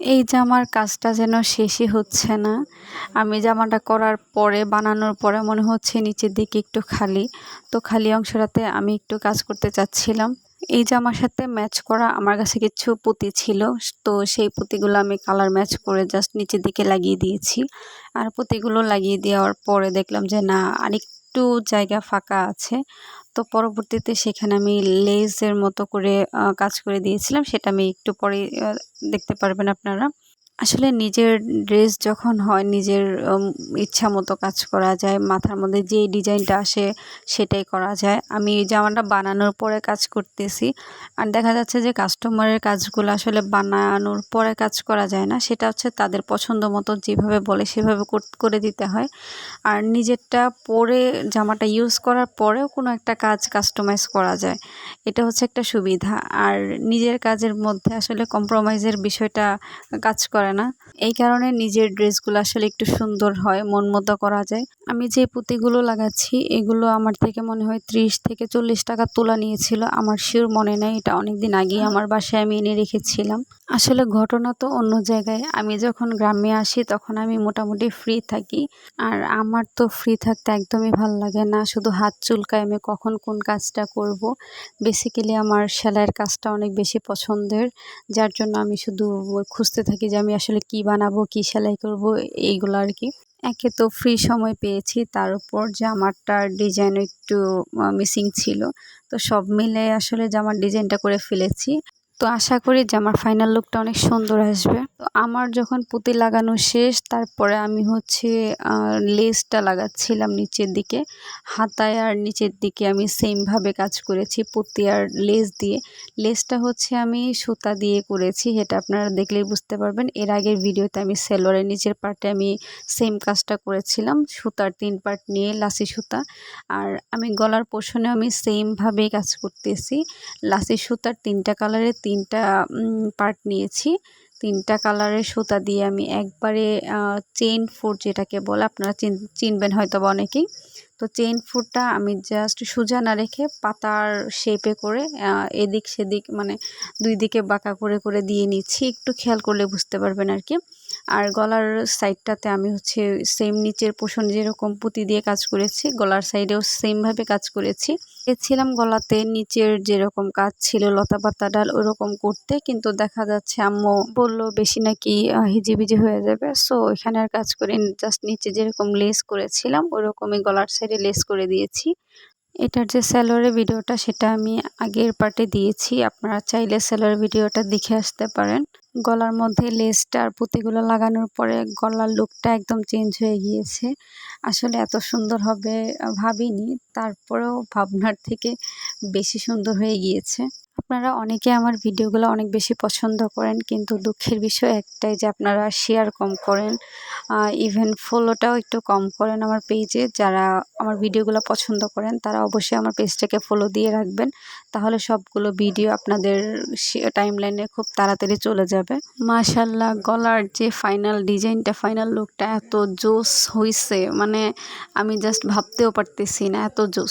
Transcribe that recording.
এই জামার কাজটা যেন শেষই হচ্ছে না, আমি জামাটা করার পরে, বানানোর পরে মনে হচ্ছে নিচের দিকে একটু খালি। তো খালি অংশটাতে আমি একটু কাজ করতে চাচ্ছিলাম। এই জামার সাথে ম্যাচ করা আমার কাছে কিছু পুঁতি ছিল, তো সেই পুঁতিগুলো আমি কালার ম্যাচ করে জাস্ট নিচের দিকে লাগিয়ে দিয়েছি। আর পুঁতিগুলো লাগিয়ে দেওয়ার পরে দেখলাম যে না আরেকটু জায়গা ফাঁকা আছে। তো পরবর্তীতে সেখানে আমি লেজের মতো করে কাজ করে দিয়েছিলাম। সেটা আমি একটু পরে দেখতে পারবেন আপনারা। আসলে নিজের ড্রেস যখন হয়, নিজের ইচ্ছা মতো কাজ করা যায়, মাথার মধ্যে যে ডিজাইনটা আসে সেটাই করা যায়। আমি জামাটা বানানোর পরে কাজ করতেছি আর দেখা যাচ্ছে যে কাস্টমারের কাজগুলো আসলে বানানোর পরে কাজ করা যায় না। সেটা হচ্ছে তাদের পছন্দ মতো যেভাবে বলে সেভাবে করে দিতে হয়। আর নিজেরটা পরে জামাটা ইউজ করার পরেও কোনো একটা কাজ কাস্টমাইজ করা যায়। এটা হচ্ছে একটা সুবিধা। আর নিজের কাজের মধ্যে আসলে কম্প্রোমাইজের বিষয়টা কাজ করে না। এই কারণে নিজের ড্রেসগুলো আসলে একটু সুন্দর হয়, মন মতো করা যায়। আমি যে পুঁতিগুলো লাগাচ্ছি, এগুলো আমার থেকে মনে হয় ত্রিশ থেকে চল্লিশ টাকা তোলা নিয়েছিল। আমার শিওর মনে নেই, এটা অনেকদিন আগেই আমার বাসায় আমি এনে রেখেছিলাম। আসলে ঘটনা তো অন্য জায়গায়। আমি যখন গ্রামে আসি, তখন আমি মোটামুটি ফ্রি থাকি। আর আমার তো ফ্রি থাকতে একদমই ভালো লাগে না। শুধু হাত চুলকায় আমি কখন কোন কাজটা করব। বেসিক্যালি আমার সেলাইয়ের কাজটা অনেক বেশি পছন্দের। যার জন্য আমি শুধু খুঁজতে থাকি যে আমি আসলে কি বানাবো, কি সেলাই করব, এইগুলো আর কি একে তো ফ্রি সময় পেয়েছি, তার উপর জামারটার ডিজাইন একটু মিসিং ছিল। তো সব মিলে আসলে জামার ডিজাইনটা করে ফেলেছি। তো আশা করি যে আমার ফাইনাল লুকটা অনেক সুন্দর আসবে। তো আমার যখন পুঁতি লাগানো শেষ, তারপরে আমি হচ্ছে লেসটা লাগাচ্ছিলাম নিচের দিকে। হাতায় আর নিচের দিকে আমি সেমভাবে কাজ করেছি পুঁতি আর লেস দিয়ে। লেসটা হচ্ছে আমি সুতা দিয়ে করেছি, এটা আপনারা দেখলেই বুঝতে পারবেন। এর আগের ভিডিওতে আমি সেলোয়ারের নিচের পার্টে আমি সেম কাজটা করেছিলাম, সুতার তিন পার্ট নিয়ে লাসি সুতা। আর আমি গলার পোষণে আমি সেমভাবেই কাজ করতেছি। লাসি সুতার তিনটা কালারের তিনটা পার্ট নিয়েছি। তিনটা কালারের সুতা দিয়ে আমি একবারে চেন ফুট যেটাকে বলে, আপনারা চিনবেন হয়তো বা অনেকেই। তো চেন ফুটটা আমি জাস্ট সোজা না রেখে পাতার শেপে করে এদিক সেদিক মানে দুই দিকে বাঁকা করে করে দিয়ে নিচ্ছি। একটু খেয়াল করলে বুঝতে পারবেন আর কি। আর গলার সাইডটাতে আমি হচ্ছে সেম নিচের পোষণ যেরকম পুঁতি দিয়ে কাজ করেছি, গলার সাইডেও সেমভাবে কাজ করেছি। এছিলাম গলাতে, নিচের যেরকম কাজ ছিল, লতা পাতা ডাল ওরকম করতে, কিন্তু দেখা যাচ্ছে আম্মু বলল, বেশি নাকি হিজিবিজি হয়ে যাবে। সো এখানে আর কাজ করে জাস্ট নিচে যেরকম লেস করেছিলাম, ওরকমই গলার সাইডে লেস করে দিয়েছি। এটার যে স্যালোয়ারের ভিডিওটা সেটা আমি আগের পার্টে দিয়েছি। আপনারা চাইলে স্যালোয়ারের ভিডিওটা দেখে আসতে পারেন। গলার মধ্যে লেসটা আর পুঁতিগুলো লাগানোর পরে গলার লুকটা একদম চেঞ্জ হয়ে গিয়েছে। আসলে এত সুন্দর হবে ভাবিনি। তারপরেও ভাবনার থেকে বেশি সুন্দর হয়ে গিয়েছে। আপনারা অনেকে আমার ভিডিওগুলো অনেক বেশি পছন্দ করেন, কিন্তু দুঃখের বিষয় একটাই যে আপনারা শেয়ার কম করেন। ইভেন ফলোটাও একটু কম করেন আমার পেজে যারা আমার ভিডিওগুলো পছন্দ করেন, তারা অবশ্যই আমার পেজটাকে ফলো দিয়ে রাখবেন। তাহলে সবগুলো ভিডিও আপনাদের টাইম লাইনে খুব তাড়াতাড়ি চলে যাবে। মাশাল্লাহ গলার যে ফাইনাল ডিজাইনটা ফাইনাল লুকটা এত জোস হয়েছে মানে আমি জাস্ট ভাবতেও পারতেছি না, এত জোস।